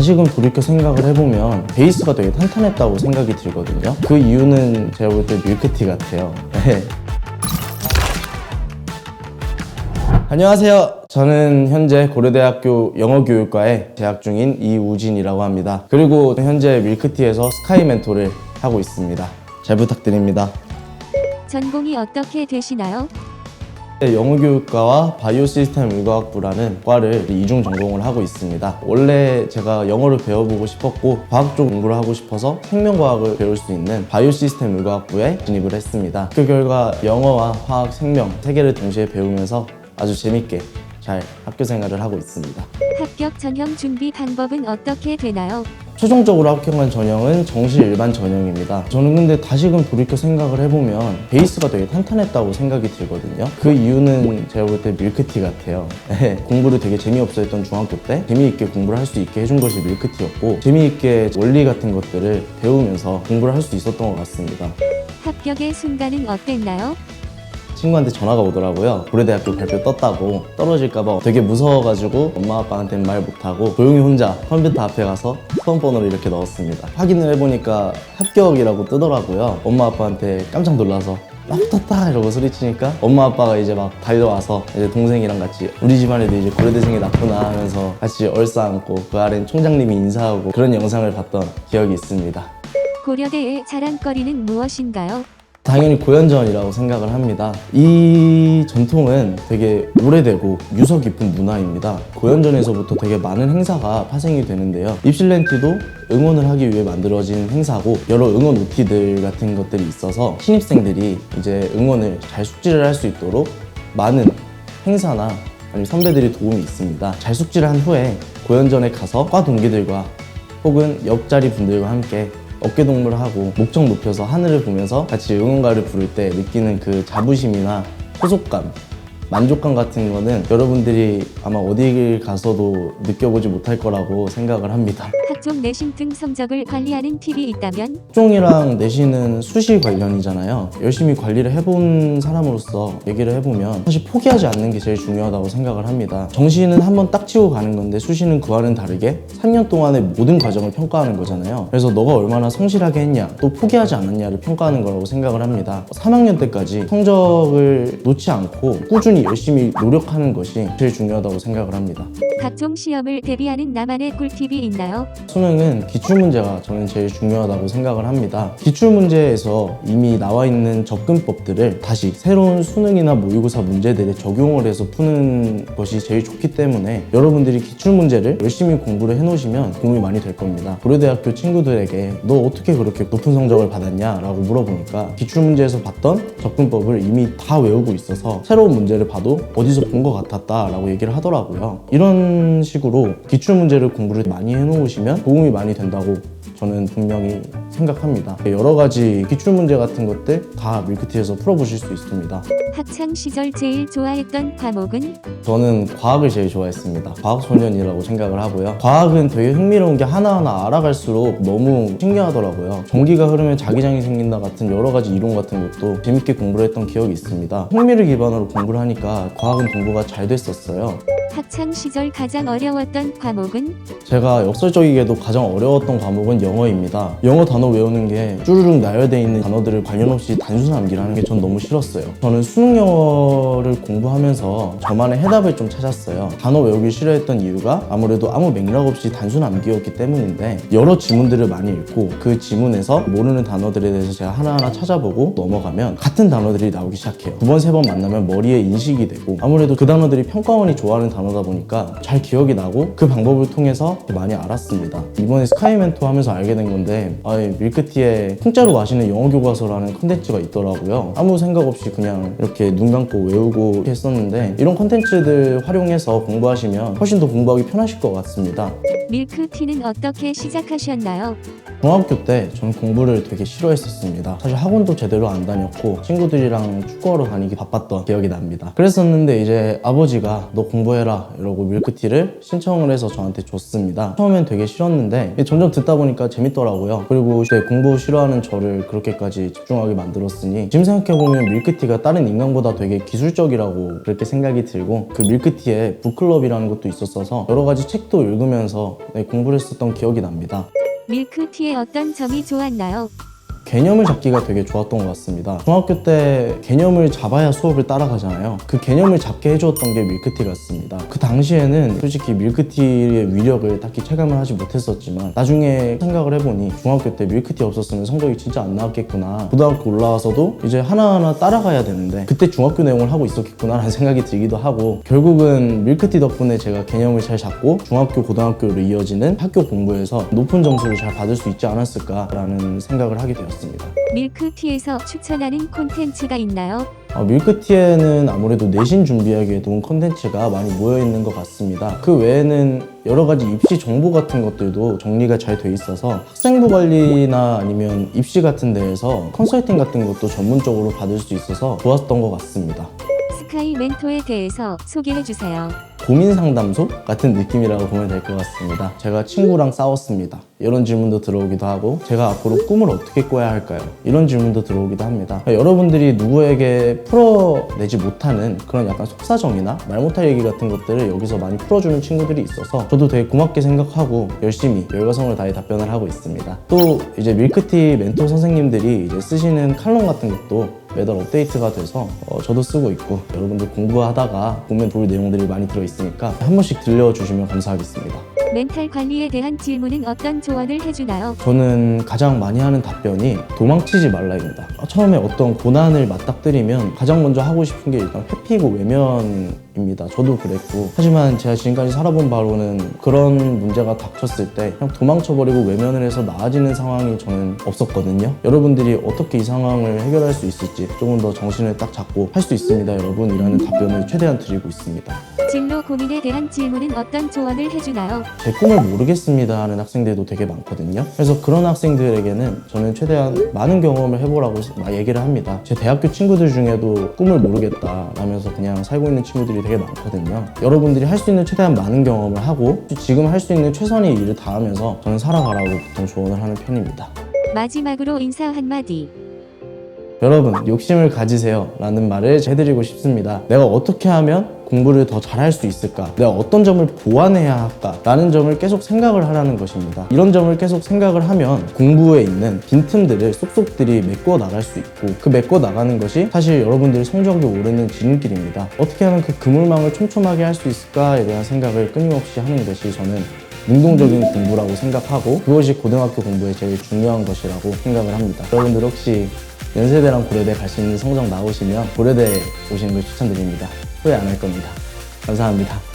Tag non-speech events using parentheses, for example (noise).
다시금 돌이켜 생각을 해보면 베이스가 되게 탄탄했다고 생각이 들거든요. 그 이유는 제가 볼 때 밀크티 같아요. 네. 안녕하세요. 저는 현재 고려대학교 영어교육과에 재학 중인 이우진이라고 합니다. 그리고 현재 밀크티에서 스카이 멘토를 하고 있습니다. 잘 부탁드립니다. 전공이 어떻게 되시나요? 네, 영어교육과와 바이오시스템 의과학부라는 과를 이중 전공을 하고 있습니다. 원래 제가 영어를 배워보고 싶었고 과학 쪽 공부를 하고 싶어서 생명과학을 배울 수 있는 바이오시스템 의과학부에 진입을 했습니다. 그 결과 영어와 화학, 생명 세 개를 동시에 배우면서 아주 재밌게 잘 학교 생활을 하고 있습니다. 합격 전형 준비 방법은 어떻게 되나요? 최종적으로 합격한 전형은 정시 일반 전형입니다. 저는 근데 다시금 돌이켜 생각을 해보면 베이스가 되게 탄탄했다고 생각이 들거든요. 그 이유는 제가 볼 때 밀크티 같아요. (laughs) 네, 공부를 되게 재미없어 했던 중학교 때 재미있게 공부를 할 수 있게 해준 것이 밀크티였고 재미있게 원리 같은 것들을 배우면서 공부를 할 수 있었던 것 같습니다. 합격의 순간은 어땠나요? 친구한테 전화가 오더라고요. 고려대학교 발표 떴다고 떨어질까봐 되게 무서워가지고 엄마 아빠한테 말 못하고 조용히 혼자 컴퓨터 앞에 가서 수험번호를 이렇게 넣었습니다. 확인을 해보니까 합격이라고 뜨더라고요. 엄마 아빠한테 깜짝 놀라서 나 붙었다 이러고 소리치니까 엄마 아빠가 이제 막 달려와서 이제 동생이랑 같이 우리 집안에도 이제 고려대생이 났구나 하면서 같이 얼싸 안고 그 아래는 총장님이 인사하고 그런 영상을 봤던 기억이 있습니다. 고려대의 자랑거리는 무엇인가요? 당연히 고연전이라고 생각을 합니다. 이 전통은 되게 오래되고 유서 깊은 문화입니다. 고연전에서부터 되게 많은 행사가 파생이 되는데요. 입실렌티도 응원을 하기 위해 만들어진 행사고 여러 응원 OT들 같은 것들이 있어서 신입생들이 이제 응원을 잘 숙지를 할 수 있도록 많은 행사나 아니면 선배들이 도움이 있습니다. 잘 숙지를 한 후에 고연전에 가서 과 동기들과 혹은 옆자리 분들과 함께 어깨 동무를 하고 목청 높여서 하늘을 보면서 같이 응원가를 부를 때 느끼는 그 자부심이나 소속감, 만족감 같은 거는 여러분들이 아마 어디 가서도 느껴보지 못할 거라고 생각을 합니다. 학종 내신 등 성적을 관리하는 팁이 있다면 학종이랑 내신은 수시 관련이잖아요. 열심히 관리를 해본 사람으로서 얘기를 해보면 사실 포기하지 않는 게 제일 중요하다고 생각을 합니다. 정시는 한번 딱 치고 가는 건데 수시는 그와는 다르게 3년 동안의 모든 과정을 평가하는 거잖아요. 그래서 너가 얼마나 성실하게 했냐, 또 포기하지 않았냐를 평가하는 거라고 생각을 합니다. 3학년 때까지 성적을 놓지 않고 꾸준히 열심히 노력하는 것이 제일 중요하다고 생각을 합니다. 각종 시험을 대비하는 나만의 꿀팁이 있나요? 수능은 기출문제가 저는 제일 중요하다고 생각을 합니다. 기출문제에서 이미 나와 있는 접근법들을 다시 새로운 수능이나 모의고사 문제들에 적용을 해서 푸는 것이 제일 좋기 때문에 여러분들이 기출문제를 열심히 공부를 해놓으시면 도움이 많이 될 겁니다. 고려대학교 친구들에게 너 어떻게 그렇게 높은 성적을 받았냐? 라고 물어보니까 기출문제에서 봤던 접근법을 이미 다 외우고 있어서 새로운 문제를 봐도 어디서 본 것 같았다 라고 얘기를 하더라고요. 이런 식으로 기출문제를 공부를 많이 해놓으시면 도움이 많이 된다고 저는 분명히 생각합니다. 여러 가지 기출 문제 같은 것들 다 밀크티에서 풀어보실 수 있습니다. 학창 시절 제일 좋아했던 과목은 저는 과학을 제일 좋아했습니다. 과학 소년이라고 생각을 하고요. 과학은 되게 흥미로운 게 하나하나 알아갈수록 너무 신기하더라고요. 전기가 흐르면 자기장이 생긴다 같은 여러 가지 이론 같은 것도 재밌게 공부를 했던 기억이 있습니다. 흥미를 기반으로 공부를 하니까 과학은 공부가 잘 됐었어요. 학창 시절 가장 어려웠던 과목은 제가 역설적이게도 가장 어려웠던 과목은 영어입니다. 영어 단어 외우는 게 쭈르륵 나열되어 있는 단어들을 관련 없이 단순 암기를 하는 게 전 너무 싫었어요. 저는 수능 영어를 공부하면서 저만의 해답을 좀 찾았어요. 단어 외우기 싫어했던 이유가 아무래도 아무 맥락 없이 단순 암기였기 때문인데 여러 지문들을 많이 읽고 그 지문에서 모르는 단어들에 대해서 제가 하나하나 찾아보고 넘어가면 같은 단어들이 나오기 시작해요. 두 번, 세 번 만나면 머리에 인식이 되고 아무래도 그 단어들이 평가원이 좋아하는 단어다 보니까 잘 기억이 나고 그 방법을 통해서 많이 알았습니다. 이번에 스카이 멘토 하면서 알게 된 건데 밀크티에 공짜로 마시는 영어 교과서라는 컨텐츠가 있더라고요. 아무 생각 없이 그냥 이렇게 눈 감고 외우고 했었는데 이런 컨텐츠들 활용해서 공부하시면 훨씬 더 공부하기 편하실 것 같습니다. 밀크티는 어떻게 시작하셨나요? 중학교 때 저는 공부를 되게 싫어했었습니다. 사실 학원도 제대로 안 다녔고 친구들이랑 축구하러 다니기 바빴던 기억이 납니다. 그랬었는데 이제 아버지가 너 공부해라 이러고 밀크티를 신청을 해서 저한테 줬습니다. 처음엔 되게 싫었는데 점점 듣다 보니까 재밌더라고요. 그리고 이제 공부 싫어하는 저를 그렇게까지 집중하게 만들었으니 지금 생각해보면 밀크티가 다른 인 강보다 되게 기술적이라고 그렇게 생각이 들고 그 밀크티에 북클럽이라는 것도 있었어서 여러 가지 책도 읽으면서 네, 공부를 했었던 기억이 납니다. 밀크티의 어떤 점이 좋았나요? 개념을 잡기가 되게 좋았던 것 같습니다. 중학교 때 개념을 잡아야 수업을 따라가잖아요. 그 개념을 잡게 해주었던 게 밀크티 같습니다. 그 당시에는 솔직히 밀크티의 위력을 딱히 체감을 하지 못했었지만 나중에 생각을 해보니 중학교 때 밀크티 없었으면 성적이 진짜 안 나왔겠구나. 고등학교 올라와서도 이제 하나하나 따라가야 되는데 그때 중학교 내용을 하고 있었겠구나라는 (laughs) 생각이 들기도 하고 결국은 밀크티 덕분에 제가 개념을 잘 잡고 중학교, 고등학교로 이어지는 학교 공부에서 높은 점수를 잘 받을 수 있지 않았을까라는 생각을 하게 되었습니다. 밀크티에서 추천하는 콘텐츠가 있나요? 어, 밀크티에는 아무래도 내신 준비하기에 좋은 컨텐츠가 많이 모여 있는 것 같습니다. 그 외에는 여러 가지 입시 정보 같은 것들도 정리가 잘 돼 있어서 학생부 관리나 아니면 입시 같은 데에서 컨설팅 같은 것도 전문적으로 받을 수 있어서 좋았던 것 같습니다. 스카이 멘토에 대해서 소개해 주세요. 고민 상담소 같은 느낌이라고 보면 될 것 같습니다. 제가 친구랑 싸웠습니다. 이런 질문도 들어오기도 하고 제가 앞으로 꿈을 어떻게 꿔야 할까요? 이런 질문도 들어오기도 합니다. 여러분들이 누구에게 풀어내지 못하는 그런 약간 속사정이나 말 못할 얘기 같은 것들을 여기서 많이 풀어주는 친구들이 있어서 저도 되게 고맙게 생각하고 열심히 열과성을 다해 답변을 하고 있습니다. 또 이제 밀크티 멘토 선생님들이 이제 쓰시는 칼럼 같은 것도 매달 업데이트가 돼서 어, 저도 쓰고 있고 여러분들 공부하다가 보면 좋을 내용들이 많이 들어있으니까 한 번씩 들려주시면 감사하겠습니다. 멘탈 관리에 대한 질문은 어떤 조언을 해주나요? 저는 가장 많이 하는 답변이 도망치지 말라입니다. 처음에 어떤 고난을 맞닥뜨리면 가장 먼저 하고 싶은 게 일단 회피고 외면 입니다. 저도 그랬고. 하지만 제가 지금까지 살아본 바로는 그런 문제가 닥쳤을 때 그냥 도망쳐버리고 외면을 해서 나아지는 상황이 저는 없었거든요. 여러분들이 어떻게 이 상황을 해결할 수 있을지 조금 더 정신을 딱 잡고 할 수 있습니다, 여러분. 이라는 답변을 최대한 드리고 있습니다. 진로 고민에 대한 질문은 어떤 조언을 해주나요? 제 꿈을 모르겠습니다 하는 학생들도 되게 많거든요. 그래서 그런 학생들에게는 저는 최대한 많은 경험을 해보라고 막 얘기를 합니다. 제 대학교 친구들 중에도 꿈을 모르겠다 라면서 그냥 살고 있는 친구들이 되게 많거든요. 여러분들이 할 수 있는 최대한 많은 경험을 하고 지금 할 수 있는 최선의 일을 다하면서 저는 살아가라고 보통 조언을 하는 편입니다. 마지막으로 인사 한마디. 여러분 욕심을 가지세요. 라는 말을 해드리고 싶습니다. 내가 어떻게 하면 공부를 더 잘할 수 있을까? 내가 어떤 점을 보완해야 할까? 라는 점을 계속 생각을 하라는 것입니다. 이런 점을 계속 생각을 하면 공부에 있는 빈틈들을 쏙쏙들이 메꿔 나갈 수 있고 그 메꿔 나가는 것이 사실 여러분들의 성적이 오르는 지름길입니다. 어떻게 하면 그 그물망을 촘촘하게 할 수 있을까에 대한 생각을 끊임없이 하는 것이 저는 능동적인 공부라고 생각하고 그것이 고등학교 공부의 제일 중요한 것이라고 생각을 합니다. 여러분들 혹시 연세대랑 고려대 갈 수 있는 성적 나오시면 고려대 오시는 걸 추천드립니다. 후회 안 할 겁니다. 감사합니다.